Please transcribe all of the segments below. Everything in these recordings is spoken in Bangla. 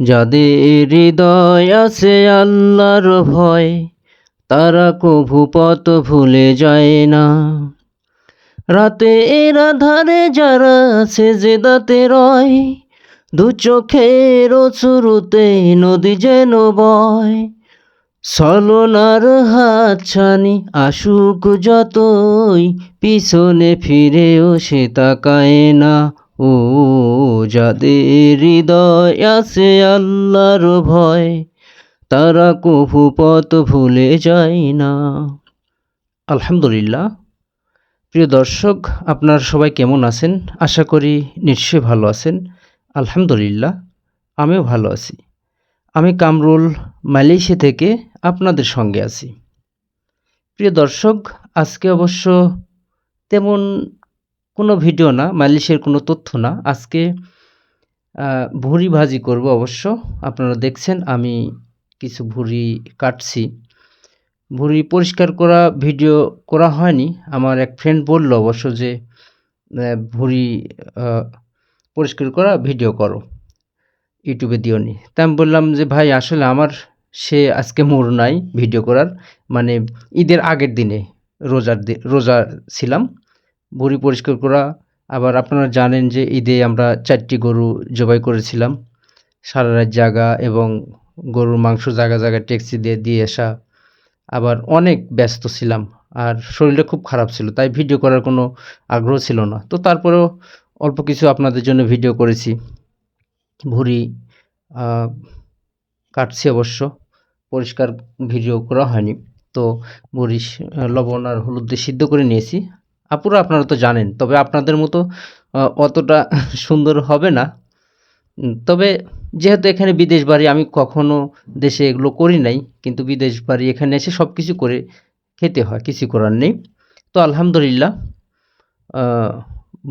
যাদের হৃদয় আছে আল্লাহর ভয়, তারা কভু পথ ভুলে যায় না। রাতে এর আধারে যারা সেজেদাতে রয়, দু চোখের শুরুতে নদী যেন বয়। সলনার হাত ছানি আসুক যতই, পিছনে ফিরেও সে তাকায় না। ও যাদের হৃদয় আছে আল্লাহর ভয়, তারা কভু পথ ভুলে যায় না। আলহামদুলিল্লাহ। প্রিয় দর্শক, আপনার সবাই কেমন আছেন? আশা করি নিশ্চয়ই ভালো আছেন। আলহামদুলিল্লাহ, আমিও ভালো আছি। আমি কামরুল মালয়েশিয়া থেকে আপনাদের সঙ্গে আছি। প্রিয় দর্শক, আজকে অবশ্য তেমন কোনো ভিডিও না, মালয়েশিয়ার কোনো তথ্য না। আজকে ভুঁড়ি ভাজি করব অবশ্য। আপনারা দেখছেন, আমি কিছু ভুঁড়ি কাটছি। ভুঁড়ি পরিষ্কার করা ভিডিও করা হয়নি। আমার এক ফ্রেন্ড বলল অবশ্য যে ভুঁড়ি পরিষ্কার করা ভিডিও করো, ইউটিউবে দিও নি। তা আমি বললাম যে, ভাই, আসলে আমার সে আজকে মোড় নাই ভিডিও করার। মানে ঈদের আগের দিনে রোজার রোজা ছিলাম। ভুঁড়ি পরিষ্কার করা আবার আপনারা জানেন যে ঈদে আমরা চারটি গরু জবাই করেছিলাম। সারা রাত জাগা এবং গরুর মাংস জায়গা জায়গায় ট্যাক্সি দিয়ে দিয়ে আসা। আবার অনেক ব্যস্ত ছিলাম আর শরীরটা খুব খারাপ ছিল, তাই ভিডিও করার কোনো আগ্রহ ছিল না। তো তারপরেও অল্প কিছু আপনাদের জন্য ভিডিও করেছি। ভুঁড়ি কাটছি অবশ্য, পরিষ্কার ভিডিও করা হয়নি। তো ভুঁড়ি লবণ আর হলুদ দিয়ে সিদ্ধ করে নিয়েছি। আপুরা আপনারা তো জানেন, তবে আপনাদের মতো অতটা সুন্দর হবে না। তবে যেহেতু এখানে বিদেশ বাড়ি, আমি কখনো দেশে এগুলো করি নাই, কিন্তু বিদেশ বাড়ি এখানে এসে সব কিছু করে খেতে হয়, কিছু করার নেই। তো আলহামদুলিল্লাহ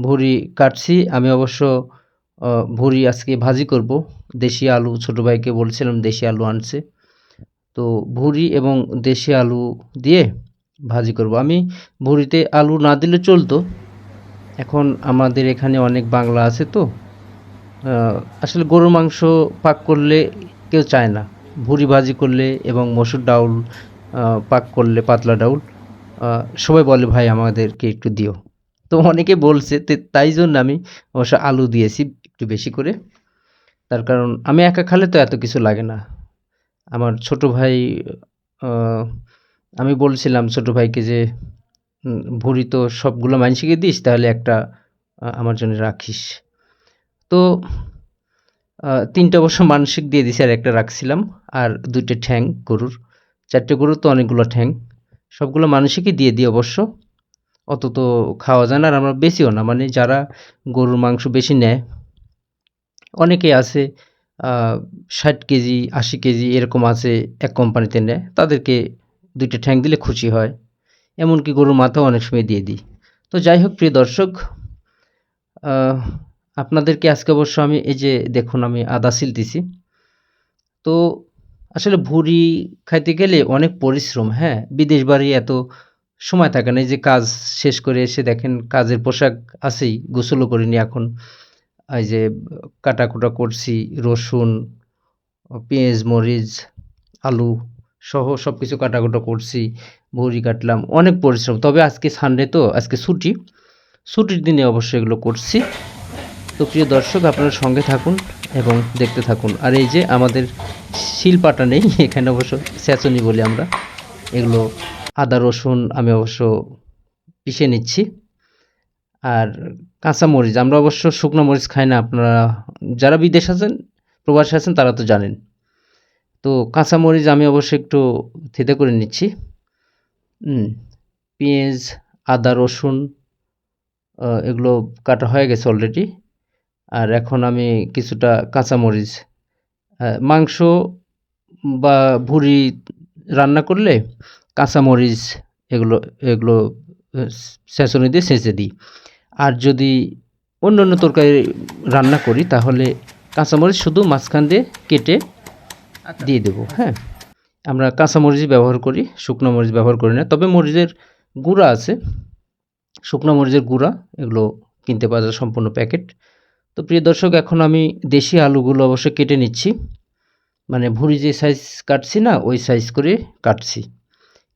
ভুঁড়ি কাটছি, আমি অবশ্য ভুঁড়ি আজকে ভাজি করব। দেশি আলু ছোটো ভাইকে বলছিলাম, দেশি আলু আনছে। তো ভুঁড়ি এবং দেশি আলু দিয়ে ভাজি করব। আমি ভুঁড়িতে আলু না দিলে চলতো। এখন আমাদের এখানে অনেক বাংলা আছে তো। আসলে গরুর মাংস পাক করলে কেউ চায় না। ভুঁড়ি ভাজি করলে এবং মসুর ডাউল পাক করলে, পাতলা ডাউল সবাই বলে, ভাই, আমাদেরকে একটু দিও। তো অনেকে বলছে তাই জন্য আমি অবশ্য আলু দিয়েছি একটু বেশি করে। তার কারণ আমি একা খালে তো এত কিছু লাগে না। আমার ছোট ভাই আমি বলছিলাম ছোট ভাইকে যে ভুঁড়ি তো সবগুলো মানুষকে দিস, তাহলে একটা আমার জন্য রাখিস। তো তিনটা অবশ্য মানসিক দিয়ে দিছি, আর একটা রাখছিলাম, আর দুইটা ঠ্যাং গরুর। চারটে গরুর তো অনেকগুলো ঠ্যাং। সবগুলো মানুষকে দিয়ে দিই অবশ্য। অত তো খাওয়া যায় না, আর আমরা বেশিও না। মানে যারা গরুর মাংস বেশি নেয়, অনেকে আছে ষাট কেজি, আশি কেজি এরকম আছে এক কোম্পানিতে নেয়, তাদেরকে দুইটা ঠ্যাং দিলে খুশি হয়। এমনকি গরুর মাথাও অনেক সময় দিয়ে দিই। তো যাই হোক, প্রিয় দর্শক আপনাদেরকে আজকে অবশ্য আমি এই যে দেখুন, আমি আদা সিলতেছি তো আসলে ভুঁড়ি খাইতে গেলে অনেক পরিশ্রম হ্যাঁ? বিদেশ বাড়ি এত সময় থাকে না, এই যে কাজ শেষ করে এসে দেখেন কাজের পোশাক আছেই, গোসলও করিনি এখন। এই যে কাটাকুটা করছি, রসুন, পেঁয়াজ, মরিচ, আলু। সহ সব কিছু কাটাকুটা করছি ভুঁড়ি কাটলাম, অনেক পরিশ্রম। তবে আজকে সানডে তো, আজকে ছুটি। ছুটির দিনে অবশ্যই এগুলো করছি। তো প্রিয় দর্শক, আপনারা সঙ্গে থাকুন এবং দেখতে থাকুন। আর এই যে আমাদের শিলপাটা নেই, এখানে অবশ্য স্যাচনি বলি আমরা। এগুলো আদা, রসুন আমি অবশ্য পিষে নিচ্ছি। আর কাঁচা মরিচ, আমরা অবশ্য শুকনো মরিচ খাই না, আপনারা যারা বিদেশ আছেন, প্রবাসী আছেন, তারা তো জানেন। তো কাঁচামরিচ আমি অবশ্য একটু থেতে করে নিচ্ছি। পেঁয়াজ, আদা, রসুন এগুলো কাটা হয়ে গেছে অলরেডি আর এখন আমি কিছুটা কাঁচামরিচ মাংস বা ভুঁড়ি রান্না করলে কাঁচামরিচ এগুলো এগুলো ছেঁচনি দিয়ে সেঁচে দিই। আর যদি অন্য অন্য তরকারি রান্না করি তাহলে কাঁচামরিচ শুধু মাঝখান দিয়ে কেটে দিয়ে দেবো হ্যাঁ। আমরা কাঁচামরিচ ব্যবহার করি, শুকনো মরিচ ব্যবহার করি না। তবে মরিচের গুঁড়া আছে, শুকনো মরিচের গুঁড়া, এগুলো কিনতে পাওয়া যায় সম্পূর্ণ প্যাকেট। তো প্রিয় দর্শক, এখন আমি দেশি আলুগুলো অবশ্য কেটে নিচ্ছি। মানে ভুঁড়ি যে সাইজ কাটছি না, ওই সাইজ করে কাটছি।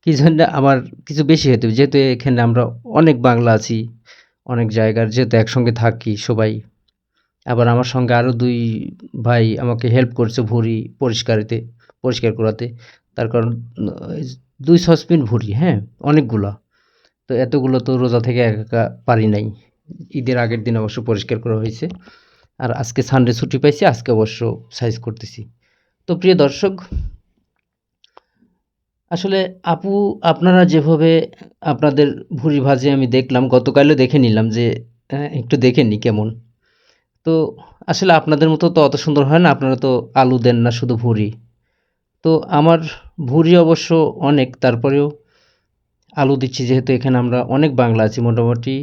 কি জন্য আমার কিছু বেশি হতে যেহেতু এখানে আমরা অনেক বাংলা আছি, অনেক জায়গার, যেহেতু একসঙ্গে থাকি সবাই। আবার আমার সঙ্গে আরও দুই ভাই আমাকে হেল্প করছে ভুঁড়ি পরিষ্কারিতে পরিষ্কার করাতে। তার কারণ দুই সসপিন ভুঁড়ি হ্যাঁ অনেকগুলো। তো এতগুলো তো রোজা থেকে একা পারি নাই। ঈদের আগের দিন অবশ্য পরিষ্কার করা হয়েছে। আর আজকে সানডে ছুটি পাইছি আজকে অবশ্য সাইজ করতেছি। তো প্রিয় দর্শক আসলে আপু আপনারা যেভাবে আপনাদের ভুঁড়ি ভাজে আমি দেখলাম গতকালও দেখে নিলাম যে আহ, একটু দেখে নি কেমন। তো আসলে আপনাদের মতো তো অত সুন্দর হয় না, আপনারা তো আলু দেন না, শুধু ভুঁড়ি। তো আমার ভুঁড়ি অবশ্য অনেক, তারপরেও আলু দিচ্ছি, যেহেতু এখানে আমরা অনেক বাংলা আছি মোটামুটি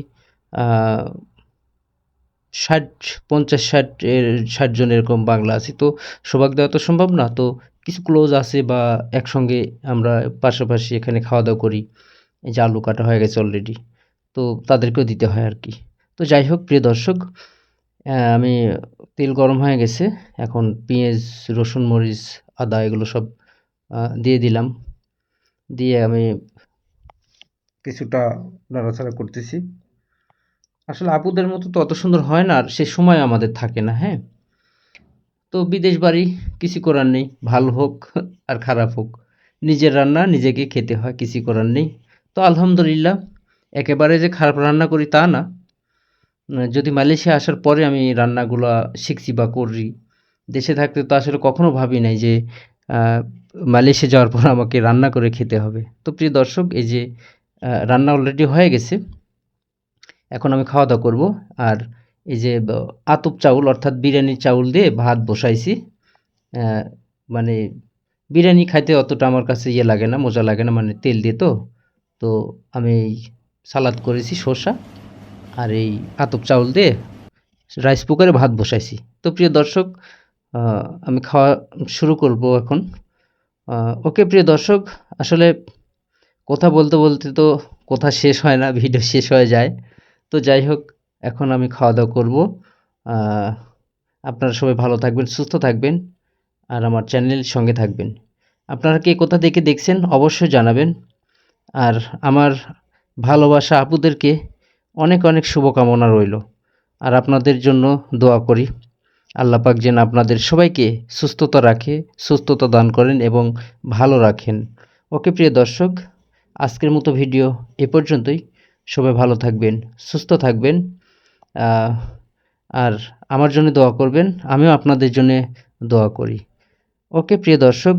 ষাট, পঞ্চাশ, ষাট এর, ষাট জন এরকম বাংলা আছি। তো সবাক দেওয়া তো সম্ভব না, তো কিছু ক্লোজ আছে বা একসঙ্গে আমরা পাশাপাশি এখানে খাওয়া দাওয়া করি। এই যে আলু কাটা হয়ে গেছে অলরেডি তো তাদেরকেও দিতে হয় আর কি। তো যাই হোক, প্রিয় দর্শক আমি তেল গরম হয়ে গেছে। এখন পেঁয়াজ, রসুন, মরিচ, আদা এগুলো সব দিয়ে দিলাম। দিয়ে আমি কিছুটা নাড়াচাড়া করতেছি। আসলে আপুদের মতো তো অত সুন্দর হয় না আর সে সময় আমাদের থাকে না হ্যাঁ? তো বিদেশ বাড়ি কিছু করার নেই, ভালো হোক আর খারাপ হোক। নিজের রান্না নিজেকে খেতে হয়, কিছু করার নেই। তো আলহামদুলিল্লাহ, একেবারে যে খারাপ রান্না করি তা না। যদি মালয়েশিয়া আসার পরে আমি রান্নাগুলো শিখছি বা করি, দেশে থাকতে তো আসলে কখনো ভাবি নাই যে মালয়েশিয়া যাওয়ার পর আমাকে রান্না করে খেতে হবে। তো প্রিয় দর্শক, এই যে রান্না অলরেডি হয়ে গেছে। এখন আমি খাওয়া দাওয়া করব। আর এই যে আতপ চাউল, অর্থাৎ বিরিয়ানির চাউল দিয়ে ভাত বসাইছি। মানে বিরিয়ানি খাইতে অতটা আমার কাছে ইয়ে লাগে না, মজা লাগে না মানে তেল দিয়ে তো। তো আমি সালাদ করেছি, শসা। আর এই আতপ চাউল দিয়ে রাইস কুকারে ভাত বসাইছি। তো প্রিয় দর্শক আমি খাওয়া শুরু করব এখন। ওকে প্রিয় দর্শক, আসলে কথা বলতে বলতে তো কথা শেষ হয় না, ভিডিও শেষ হয়ে যায়। তো যাই হোক, এখন আমি খাওয়া দাওয়া করব। আপনারা সবাই ভালো থাকবেন, সুস্থ থাকবেন আর আমার চ্যানেলের সঙ্গে থাকবেন। আপনারা কে কোথা থেকে দেখছেন, অবশ্যই জানাবেন। আর আমার ভালোবাসা আপুদেরকে অনেক অনেক শুভকামনা রইল। আর আপনাদের জন্য দোয়া করি। আল্লাহ পাক যেন আপনাদের সবাইকে সুস্থতা রাখে, সুস্থতা দান করেন এবং ভালো রাখেন। ওকে, প্রিয় দর্শক, আজকের মতো ভিডিও এ পর্যন্তই। সবাই ভালো থাকবেন, সুস্থ থাকবেন আর আমার জন্য দোয়া করবেন, আমিও আপনাদের জন্য দোয়া করি। ওকে, প্রিয় দর্শক